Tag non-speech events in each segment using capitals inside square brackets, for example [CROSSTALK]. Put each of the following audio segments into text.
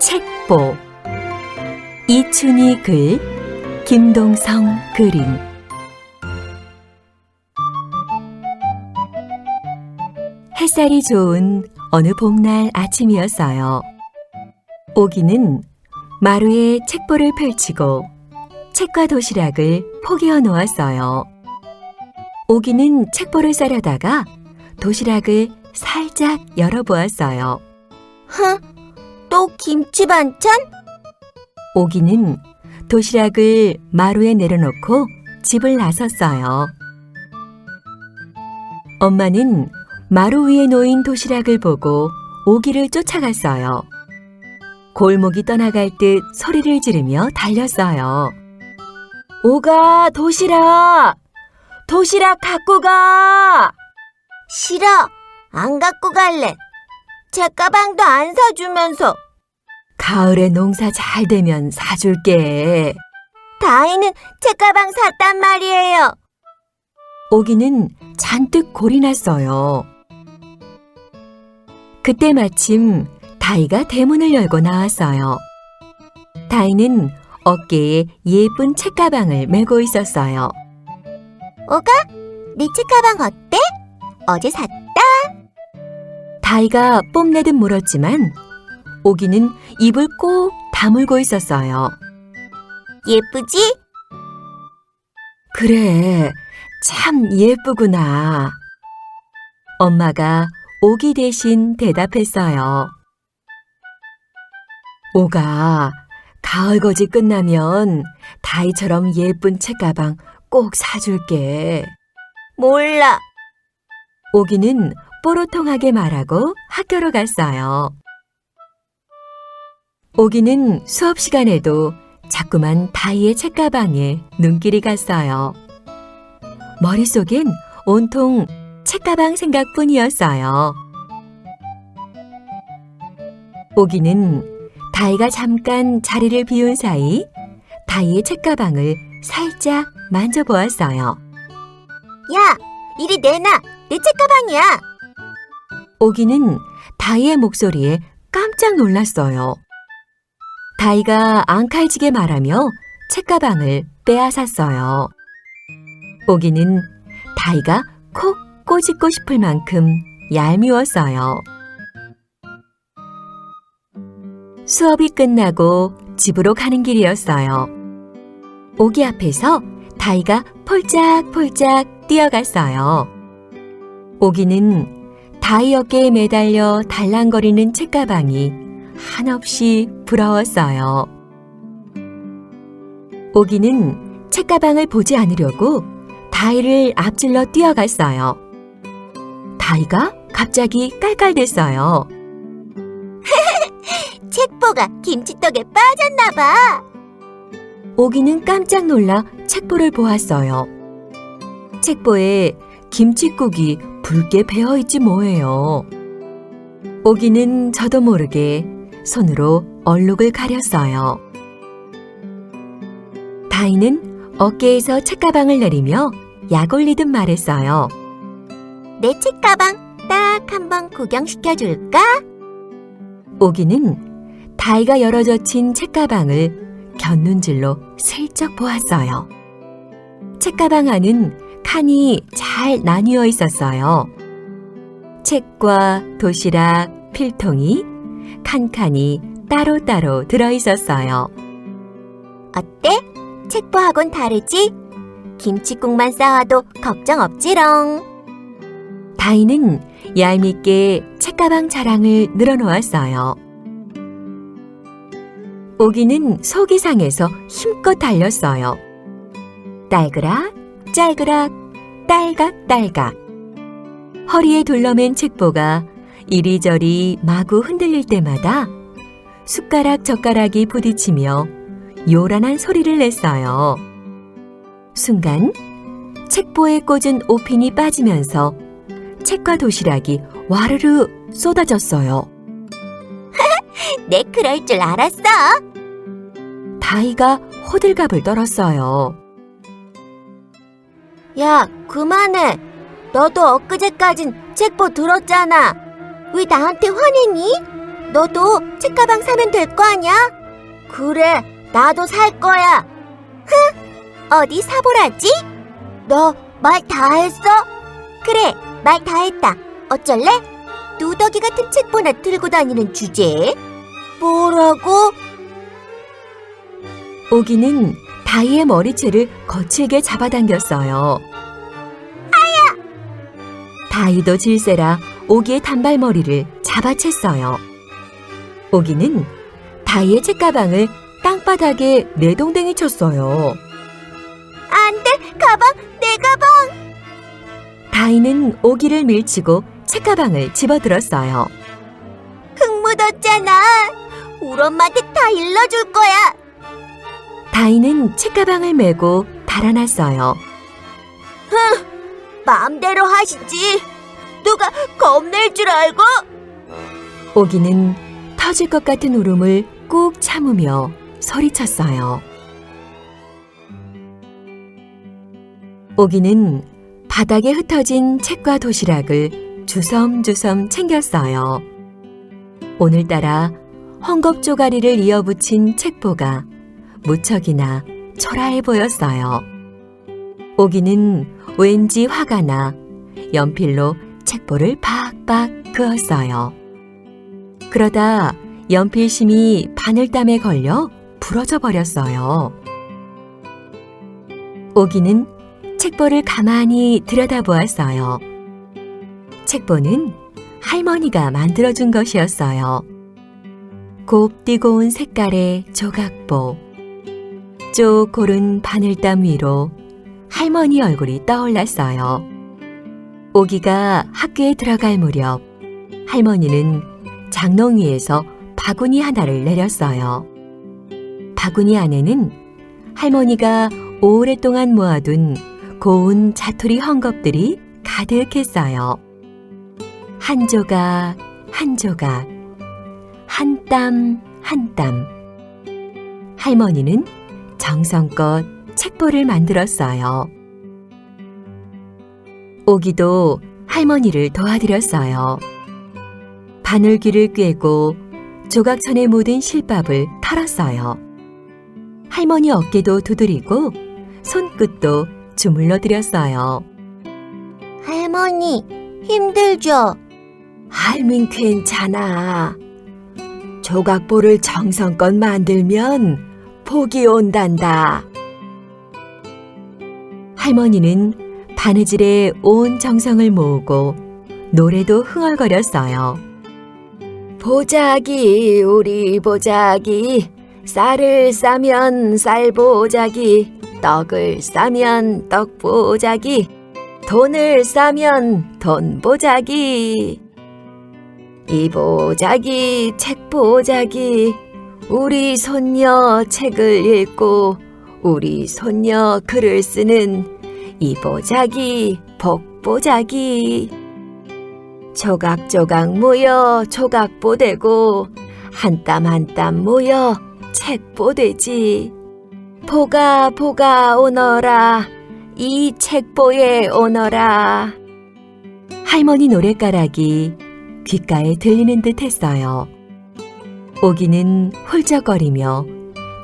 책보 이춘희 글 김동성 그림 햇살이 좋은 어느 봄날 아침이었어요. 오기는 마루에 책보를 펼치고 책과 도시락을 포개어 놓았어요. 오기는 책보를 싸려다가 도시락을 살짝 열어보았어요. 흥, 또 김치 반찬? 오기는 도시락을 마루에 내려놓고 집을 나섰어요. 엄마는 마루 위에 놓인 도시락을 보고 오기를 쫓아갔어요. 골목이 떠나갈 듯 소리를 지르며 달렸어요. 오가 도시락! 도시락 갖고 가! 싫어, 안 갖고 갈래. 제 가방도 안 사주면서. 가을에 농사 잘 되면 사줄게. 다이는 제 가방 샀단 말이에요. 오기는 잔뜩 골이 났어요. 그때 마침 다이가 대문을 열고 나왔어요. 다이는 어깨에 예쁜 책가방을 메고 있었어요. 오가, 내책 가방 어때? 어제 샀다. 다이가 뽐내듯 물었지만 오기는 입을 꼭 다물고 있었어요. 예쁘지? 그래, 참 예쁘구나. 엄마가 오기 대신 대답했어요. 오가, 가을거지 끝나면 다이처럼 예쁜 책가방 꼭 사줄게. 몰라. 오기는 뽀로통하게 말하고 학교로 갔어요. 오기는 수업 시간에도 자꾸만 다이의 책가방에 눈길이 갔어요. 머릿속엔 온통 책가방 생각뿐이었어요. 오기는 다이가 잠깐 자리를 비운 사이 다이의 책가방을 살짝 만져보았어요. 야, 이리 내놔. 내 책 가방이야. 오기는 다이의 목소리에 깜짝 놀랐어요. 다이가 앙칼지게 말하며 책가방을 빼앗았어요. 오기는 다이가 콕 꼬집고 싶을 만큼 얄미웠어요. 수업이 끝나고 집으로 가는 길이었어요. 오기 앞에서 다이가 폴짝폴짝 뛰어갔어요. 오기는 다이 어깨에 매달려 달랑거리는 책가방이 한없이 부러웠어요. 오기는 책가방을 보지 않으려고 다이를 앞질러 뛰어갔어요. 다이가 갑자기 깔깔댔어요. [LAUGHS] 책보가 김치떡에 빠졌나 봐. 오기는 깜짝 놀라 책보를 보았어요. 책보에 김치국이 붉게 배어 있지 뭐예요. 오기는 저도 모르게 손으로 얼룩을 가렸어요. 다이는 어깨에서 책가방을 내리며 약 올리듯 말했어요. 내 책 가방 딱 한 번 구경시켜 줄까? 오기는 다이가 열어젖힌 책가방을 곁눈질로 슬쩍 보았어요. 책가방 안은 칸이 잘 나뉘어 있었어요. 책과 도시락, 필통이 칸칸이 따로따로 들어 있었어요. 어때? 책보하곤 다르지? 김치국만 쌓아도 걱정 없지롱. 다이는 얄밉게 책가방 자랑을 늘어놓았어요. 오기는 속이 상해서 힘껏 달렸어요. 딸그락, 짤그락, 딸각, 딸각. 허리에 둘러맨 책보가 이리저리 마구 흔들릴 때마다 숟가락 젓가락이 부딪히며 요란한 소리를 냈어요. 순간 책보에 꽂은 오핀이 빠지면서 책과 도시락이 와르르 쏟아졌어요. [LAUGHS] 내 그럴 줄 알았어. 다이가 호들갑을 떨었어요. 야, 그만해. 너도 엊그제까진 책보 들었잖아. 왜 나한테 화내니? 너도 책가방 사면 될 거 아니야? 그래, 나도 살 거야. 흥, 어디 사보라지? 너 말 다 했어? 그래, 말 다 했다. 어쩔래? 누더기 같은 책보나 들고 다니는 주제에? 뭐라고? 오기는 다이의 머리채를 거칠게 잡아당겼어요. 아야! 다이도 질세라 오기의 단발머리를 잡아챘어요. 오기는 다이의 책가방을 땅바닥에 내동댕이 쳤어요. 안 돼, 가방, 내 가방! 다이는 오기를 밀치고 책가방을 집어들었어요. 흙 묻었잖아. 우리 엄마한테 다 일러줄 거야. 다이는 책가방을 메고 달아났어요. 마음대로 하시지. 누가 겁낼 줄 알고? 오기는 터질 것 같은 울음을 꾹 참으며 소리쳤어요. 오기는 바닥에 흩어진 책과 도시락을 주섬주섬 챙겼어요. 오늘따라 헝겊 쪼가리를 이어붙인 책보가 무척이나 초라해 보였어요. 오기는 왠지 화가 나 연필로 책보를 박박 그었어요. 그러다 연필심이 바늘땀에 걸려 부러져 버렸어요. 오기는 책보를 가만히 들여다보았어요. 책보는 할머니가 만들어준 것이었어요. 곱디고 온 색깔의 조각보. 쭉 고른 바늘땀 위로 할머니 얼굴이 떠올랐어요. 오기가 학교에 들어갈 무렵 할머니는 장롱 위에서 바구니 하나를 내렸어요. 바구니 안에는 할머니가 오랫동안 모아둔 고운 자투리 헝겊들이 가득했어요. 한 조각, 한 조각, 한 땀, 한 땀. 할머니는 정성껏 책보를 만들었어요. 오기도 할머니를 도와드렸어요. 바늘귀를 꿰고 조각천에 묻은 실밥을 털었어요. 할머니 어깨도 두드리고 손끝도 주물러 드렸어요. 할머니, 힘들죠? 할민 괜찮아. 조각보를 정성껏 만들면 복이 온단다. 할머니는 바느질에 온 정성을 모으고 노래도 흥얼거렸어요. 보자기 우리 보자기. 쌀을 싸면 쌀 보자기. 떡을 싸면 떡 보자기. 돈을 싸면 돈 보자기. 이 보자기 책 보자기 우리 손녀 책을 읽고 우리 손녀 글을 쓰는 이 보자기 복 보자기. 조각조각 모여 조각보 되고 한 땀 한 땀 모여 책보 되지. 보가 보가 오너라 이 책보에 오너라. 할머니 노랫가락이 귓가에 들리는 듯 했어요. 오기는 훌쩍거리며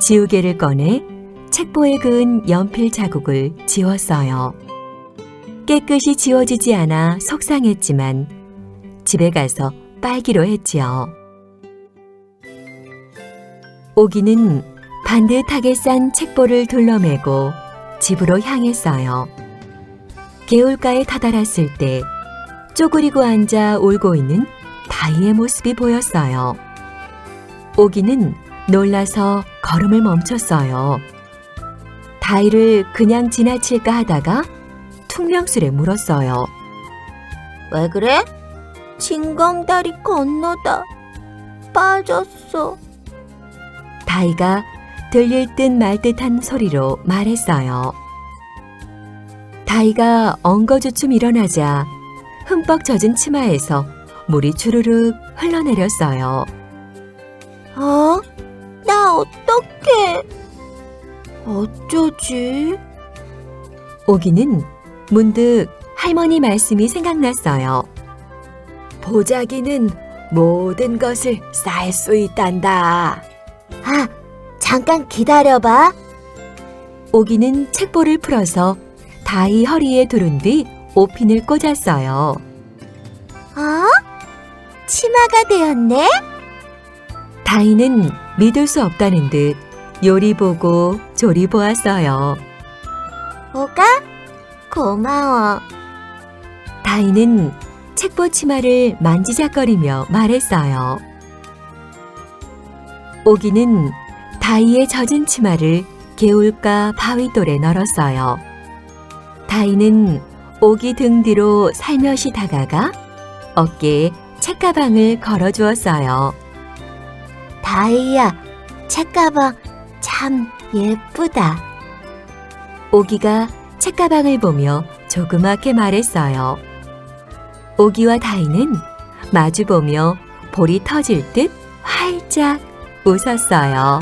지우개를 꺼내 책보에 그은 연필 자국을 지웠어요. 깨끗이 지워지지 않아 속상했지만 집에 가서 빨기로 했지요. 오기는 반듯하게 싼 책보를 둘러매고 집으로 향했어요. 개울가에 다다랐을 때 쪼그리고 앉아 울고 있는 다이의 모습이 보였어요. 오기는 놀라서 걸음을 멈췄어요. 다이를 그냥 지나칠까 하다가 퉁명스레 물었어요. 왜 그래? 징검다리 건너다. 빠졌어. 다이가 들릴 듯 말 듯한 소리로 말했어요. 다이가 엉거주춤 일어나자 흠뻑 젖은 치마에서 물이 주르륵 흘러내렸어요. 어? 나 어떡해? 어쩌지? 오기는 문득 할머니 말씀이 생각났어요. 보자기는 모든 것을 쌀수 있단다. 아, 잠깐 기다려봐. 오기는 책보를 풀어서 다이 허리에 두른 뒤 오핀을 꽂았어요. 어? 치마가 되었네? 다이는 믿을 수 없다는 듯 요리 보고 조리 보았어요. 뭐가? 고마워. 다이는 책보 치마를 만지작거리며 말했어요. 오기는 다이의 젖은 치마를 개울가 바위돌에 널었어요. 다이는 오기 등 뒤로 살며시 다가가 어깨에 책가방을 걸어주었어요. 다이야, 책가방 참 예쁘다. 오기가 책가방을 보며 조그맣게 말했어요. 오기와 다이는 마주보며 볼이 터질 듯 활짝 웃었어요.